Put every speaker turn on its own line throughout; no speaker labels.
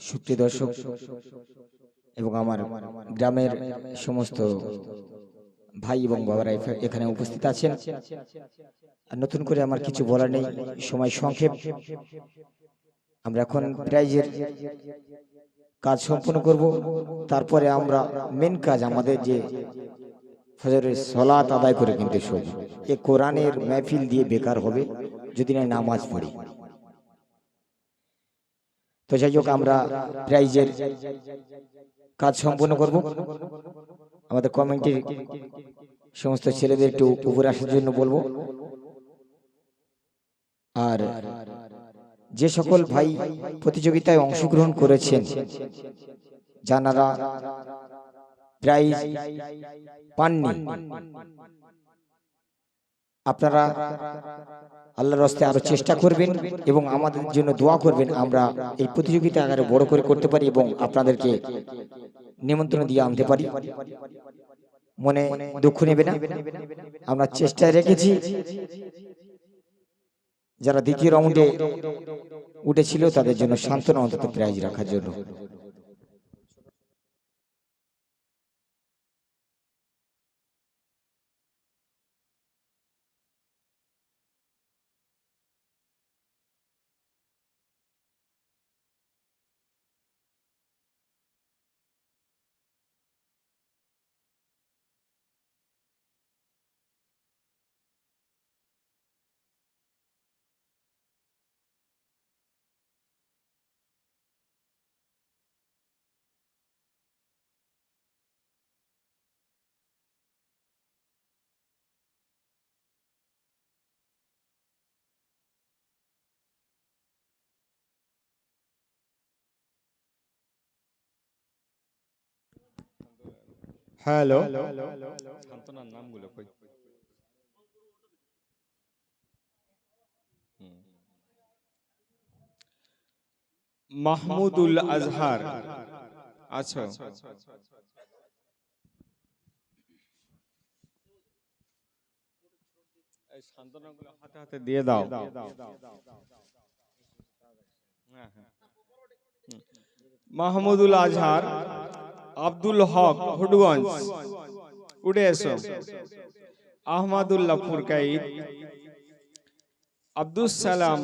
সুপ্রিয় দর্শক এবং আমার গ্রামের সমস্ত ভাই এবং বাবারা এখানে উপস্থিত আছেন। আর নতুন করে আমার কিছু বলার নেই, সময় সংক্ষেপ। আমরা এখন প্রাইজের কাজ সম্পন্ন করব। তারপরে আমরা মেন কাজ আমাদের যে ফজরের সলাত আদায় করে কিন্তু শোব এ কোরআনের মেহফিল দিয়ে বেকার হবে, যদি না নামাজ পড়ি। তো যাই হোক, আমরা প্রাইজের কাজ সম্পন্ন করব। আমাদের কমিটির সমস্ত ছেলেদের একটু উপরে আসার জন্য বলব। আর যে সকল ভাই প্রতিযোগিতায় অংশগ্রহণ করেছেন জানারা প্রাইজ পাননি আপনারা আল্লাহর রাস্তে আরও চেষ্টা করবেন এবং আমাদের জন্য দোয়া করবেন আমরা এই প্রতিযোগিতা আকারে বড় করে করতে পারি এবং আপনাদেরকে নিমন্ত্রণ দিয়ে আনতে পারি। মনে দুঃখ নেবে না? আমরা চেষ্টায় রেখেছি। যারা দ্বিতীয় রাউন্ডে উঠেছিল তাদের জন্য সান্ত্বনা অন্তত প্রাইজ রাখার জন্য।
হ্যালো
সান্ত্বনার নামগুলো কই?
মাহমুদুল আজহার। আচ্ছা
এই সান্ত্বনাগুলো হাতে হাতে দিয়ে দাও। হ্যাঁ হ্যাঁ।
মাহমুদুল আজহার। আব্দুল হক হুডগঞ্জ। উঠে এসো। আহমদুল্লাহ ফুরকাইদ আব্দুল সালাম।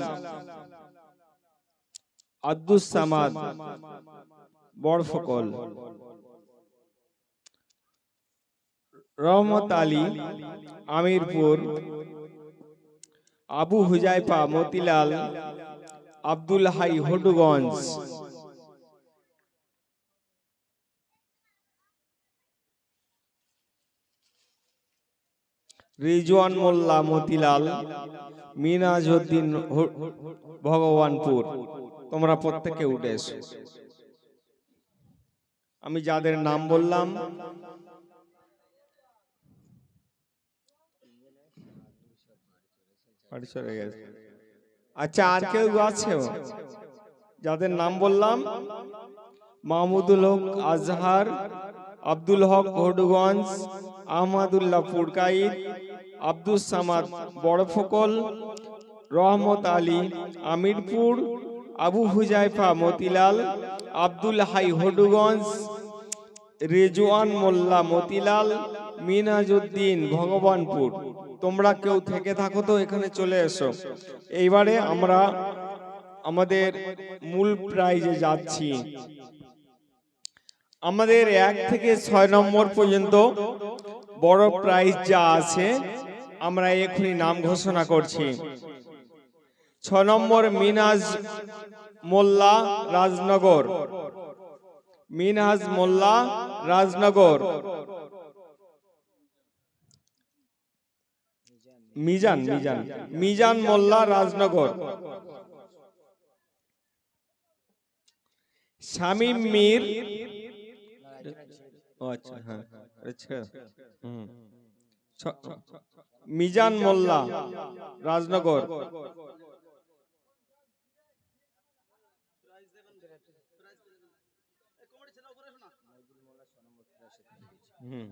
আব্দুস সামাদ। বড়ফকল রহমত আলী। আমিরপুর। আবু হুজাইফা, মতিলাল। আব্দুল হাই হডুগঞ্জ। রিজওয়ান মোল্লা মতিলাল, মিনাজউদ্দিন ভগবানপুর। তোমরা প্রত্যেকে উঠে এসো। আমি যাদের নাম বললাম। আচ্ছা আর কেউ আছে? যাদের নাম বললাম, মাহমুদুল হক আজহার আব্দুল হক হডগঞ্জ আহমদুল্লাহ ফুরকাইদ আব্দুল সামাদ বড়ফকল, রহমত আলী আমিরপুর, আবু হুজাইফা মতিলাল, আব্দুল হাই হডুগঞ্জ, রেজওয়ান মোল্লা মতিলাল, মিনাজউদ্দিন ভগবানপুর। তোমরা কেউ থেকে থাকো তো এখানে চলে এসো। এইবারে আমরা আমাদের মূল প্রাইজে যাচ্ছি। আমাদের এক থেকে ছয় নম্বর পর্যন্ত বড় প্রাইজ যা আছে আমরা এখনই নাম ঘোষণা করছি। ছ নম্বর মিনাজ মোল্লা রাজনগর। মিনহাজ মোল্লা রাজনগর। মিজান মিজান। মিজান মোল্লা রাজনগর। শামীম মীর আচ্ছা হ্যাঁ। আচ্ছা হুম। ছ- মিজান মোল্লা রাজনগর। হুম।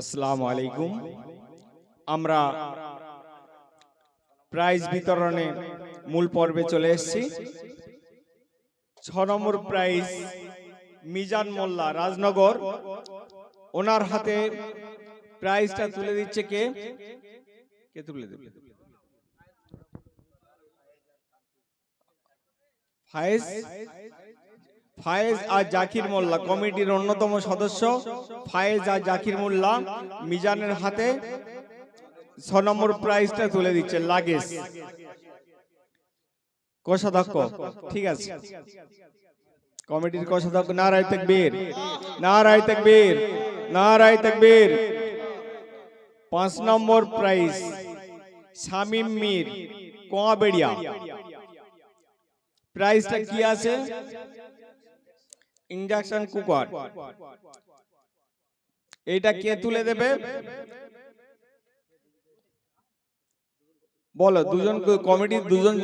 আসসালামু আলাইকুম। আমরা প্রাইজ বিতরণে মূল পর্বে চলে এসেছি। ছ নম্বর প্রাইজ মিজান মোল্লা রাজনগর। ওনার হাতে প্রাইজটা তুলে দিচ্ছে কে? কে তুলে দেবে? ফায়েজ? ফায়েজ আর জাকির মোল্লা কমিটির অন্যতম সদস্য। ফায়েজ আর জাকির মোল্লা মিজানের হাতে ছ নম্বর প্রাইজটা তুলে দিচ্ছে, লাগেজ। কোষাধ্যক্ষ, ঠিক আছে। কমিটির কোষাধ্যক্ষ নারায় তাকবীর নারায় তাকবীর নারায় তাকবীর। পাঁচ নম্বর প্রাইজ, শামিম মির, কোয়াবেড়িয়া। প্রাইজটা কি আছে? ইন্ডাকশন কুকার এটা কে তুলে দেবে? বলো দুজন কমিটির দুজন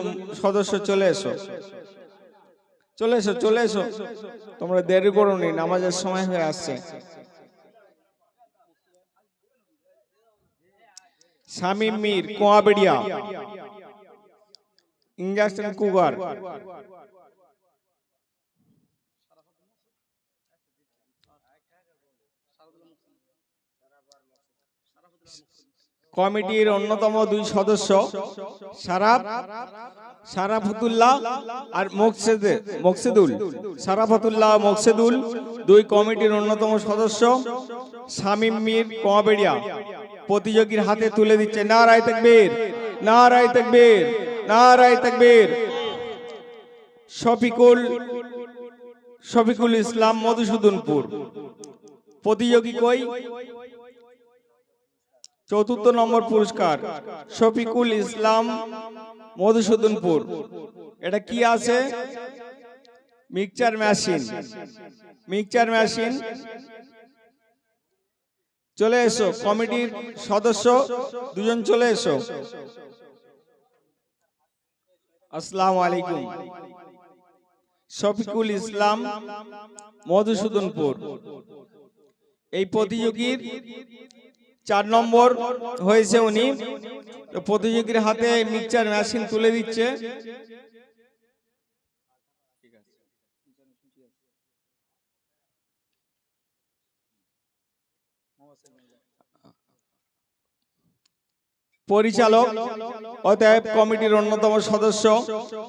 সদস্য চলে এসো। চলে এসো। চলে এসো তোমরা দেরি করো নি নামাজের সময় হয়ে আসছে। শামিম মির কোয়াবেড়িয়া ইন্ডাকশন কুকার কমিটির অন্যতম দুই সদস্য সারাফ সারাফতুল্লাহ আর মোকসেদে মোকসেদুল। সারাফতুল্লাহ মোকসেদুল দুই কমিটির অন্যতম সদস্য শামিম মির কোয়াবেড়িয়া প্রতিযোগীর হাতে তুলে দিচ্ছে নারায় তাকবীর নারায় তাকবীর নারায় তাকবীর। শফিকুল শফিকুল ইসলাম মধুসূদনপুর। প্রতিযোগী কই? চতুর্থ নম্বর পুরস্কার, শফিকুল ইসলাম, মধুসূদনপুর। এটা কি আছে? Mixture machine. Mixture machine. চলে এসো, কমিটির সদস্য, দুজন চলে এসো। আসসালামু আলাইকুম। শফিকুল ইসলাম, মধুসূদনপুর। এই প্রতিযোগীর চার নম্বর হয়েছে উনি। প্রতিযোগীর হাতে মিক্সচার মেশিন তুলে দিচ্ছে। পরিচালক, অতএব কমিটির অন্যতম সদস্য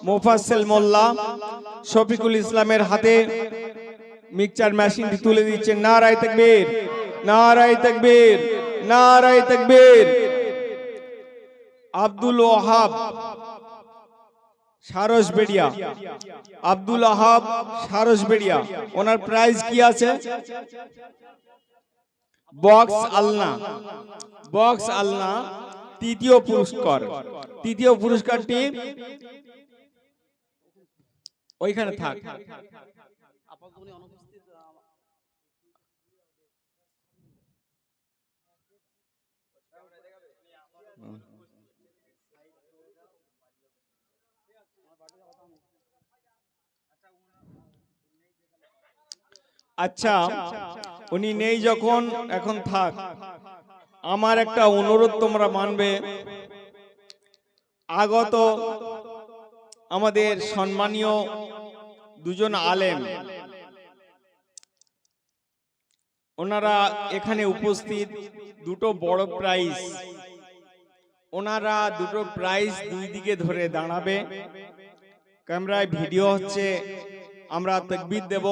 মোফাসেল মোল্লা, শফিকুল ইসলামের হাতে মিক্সচার মেশিনটি তুলে দিচ্ছে নারায় তাকবীর নারায় তাকবীর। নারায় তাকবীর। আব্দুল ওহাব সারস বেড়িয়া। আব্দুল ওহাব সারস বেড়িয়া। ওনার প্রাইজ কি আছে? বক্স আলনা। বক্স আলনা, তৃতীয় পুরস্কার। তৃতীয় পুরস্কারটি ওইখানে থাক। আচ্ছা উনি নেই যখন, এখন থাক। আমার একটা অনুরোধ তোমরা মানবে। আগত আমাদের সম্মানীয় দুজন আলেম। ওনারা এখানে উপস্থিত, দুটো বড় প্রাইজ ওনারা দুটো প্রাইজ দুই দিকে ধরে দাঁড়াবে। ক্যামেরায় ভিডিও হচ্ছে, আমরা তকবির দেব।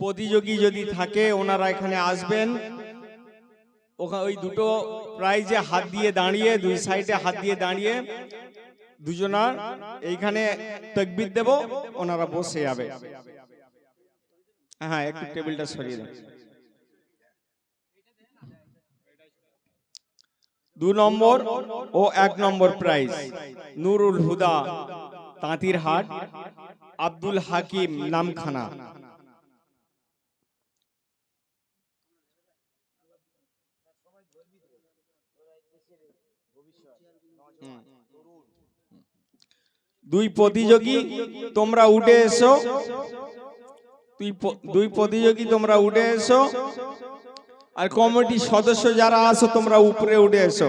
প্রতিযোগী যদি থাকে, ওনারা এখানে আসবেন। ওখানে ওই দুটো প্রাইজে হাত দিয়ে দাঁড়িয়ে, দুই সাইডে হাত দিয়ে দাঁড়িয়ে দুজনার এইখানে তকবির দেব, ওনারা বসে যাবে। হ্যাঁ একটু টেবিলটা সরিয়ে দেন। দু নম্বর ও এক নম্বর প্রাইজ, নুরুল হুদা, তাঁতির হাট, আব্দুল হাকিম নামখানা। দুই প্রতিযোগী তোমরা উঠে এসো। দুই দুই প্রতিযোগী তোমরা উঠে এসো। আর কমিটির সদস্য যারা আছো তোমরা উপরে উঠে এসো।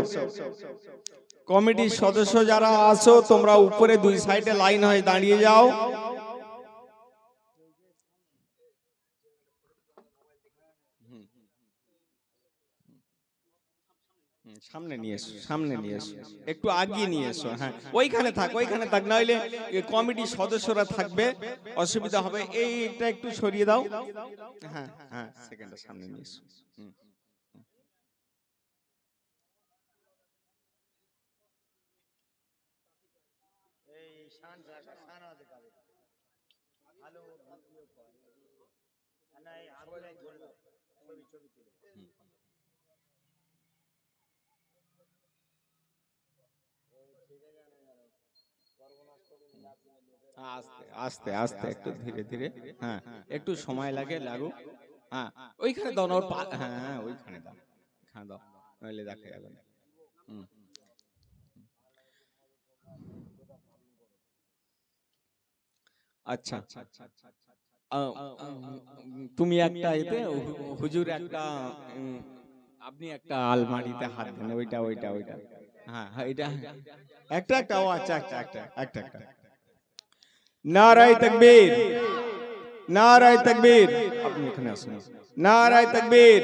কমিটির সদস্য যারা আছো তোমরা উপরে দুই সাইডে লাইন হয়ে দাঁড়িয়ে যাও
হুম,
সামনে নিয়ে এসো সামনে নিয়ে এসো। একটু আগিয়ে নিয়ে এসো হ্যাঁ। ওইখানে থাক ওইখানে থাক নইলে কমিটির সদস্যরা থাকবে অসুবিধা হবে। এইটা একটু সরিয়ে দাও। হ্যাঁ হ্যাঁ সেকেন্ডটা সামনে নিয়ে এসো। হুম। আস্তে আস্তে আস্তে একটু ধীরে ধীরে হ্যাঁ একটু সময় লাগে লাগুক হ্যাঁ ওইখানে দাও না হ্যাঁ হ্যাঁ ওইখানে দাও হ্যাঁ দাও নইলে দেখা না হুম। আচ্ছা তুমি একটা এতে হুজুর একটা আপনি একটা আলমারিতে হাত দেন ওইটা ওইটা ওইটা হ্যাঁ হ্যাঁ এটা একটা একটা ও আচ্ছা একটা একটা একটা। একটা। নারায় তকবীর। নারায় তকবীর। আপনি এখানে আসুন। নারায় তকবীর।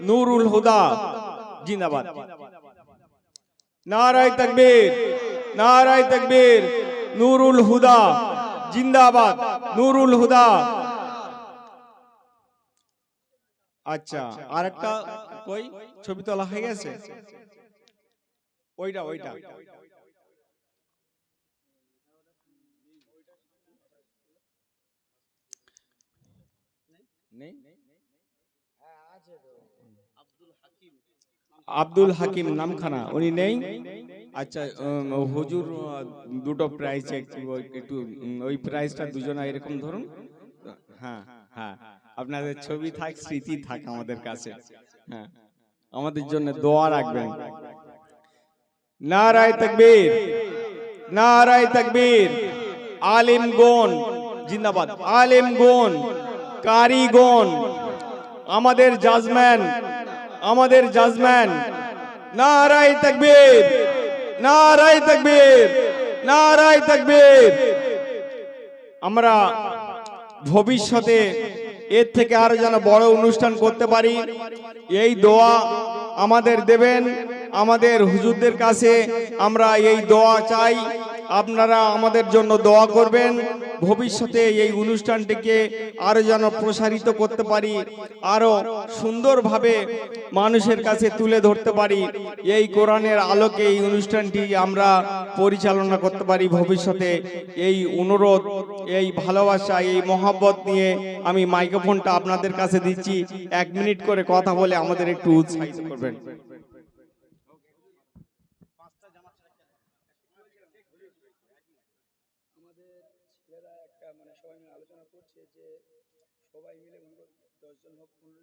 নূরুল হুদা। জিন্দাবাদ। নারায় তকবীর। নারায় তকবীর। নূরুল হুদা। জিন্দাবাদ। নূরুল হুদা। আচ্ছা আর একটা কই? ছবি তোলা হয়ে গেছে? ওইটা ওইটা। নেই? আব্দুল হাকিম। নামখানা উনি নেই? আচ্ছা হুজুর দুটো প্রাইজ একটু ওই প্রাইজটা দুজনা এরকম ধরুন। হ্যাঁ হ্যাঁ আপনাদের ছবি থাক স্মৃতি থাক আমাদের কাছে। হ্যাঁ আমাদের জন্য দোয়া রাখবেন। নারায় তকবীর নারায় তকবীর। আলিম গণ জিন্দাবাদ। আলিম গণ কারিগণ। আমাদের জাজম্যান আমাদের জাজম্যান। নারায় তকবীর নারায় তকবীর নারায় তকবীর। আমরা ভবিষ্যতে এর থেকে আরও যেন বড় অনুষ্ঠান করতে পারি, এই দোয়া আমাদের দেবেন, আমাদের হুজুরদের কাছে আমরা এই দোয়া চাই। আপনারা আমাদের জন্য দোয়া করবেন। ভবিষ্যতে এই অনুষ্ঠানটিকে আরও যেন প্রসারিত করতে পারি, আরও সুন্দরভাবে মানুষের কাছে তুলে ধরতে পারি। এই কোরআনের আলোকে এই অনুষ্ঠানটি আমরা পরিচালনা করতে পারি ভবিষ্যতে। এই অনুরোধ, এই ভালোবাসা, এই মহাব্বত নিয়ে আমি মাইক্রোফোনটা আপনাদের কাছে দিচ্ছি। এক মিনিট করে কথা বলে আমাদের একটু উৎসাহিত করবেন।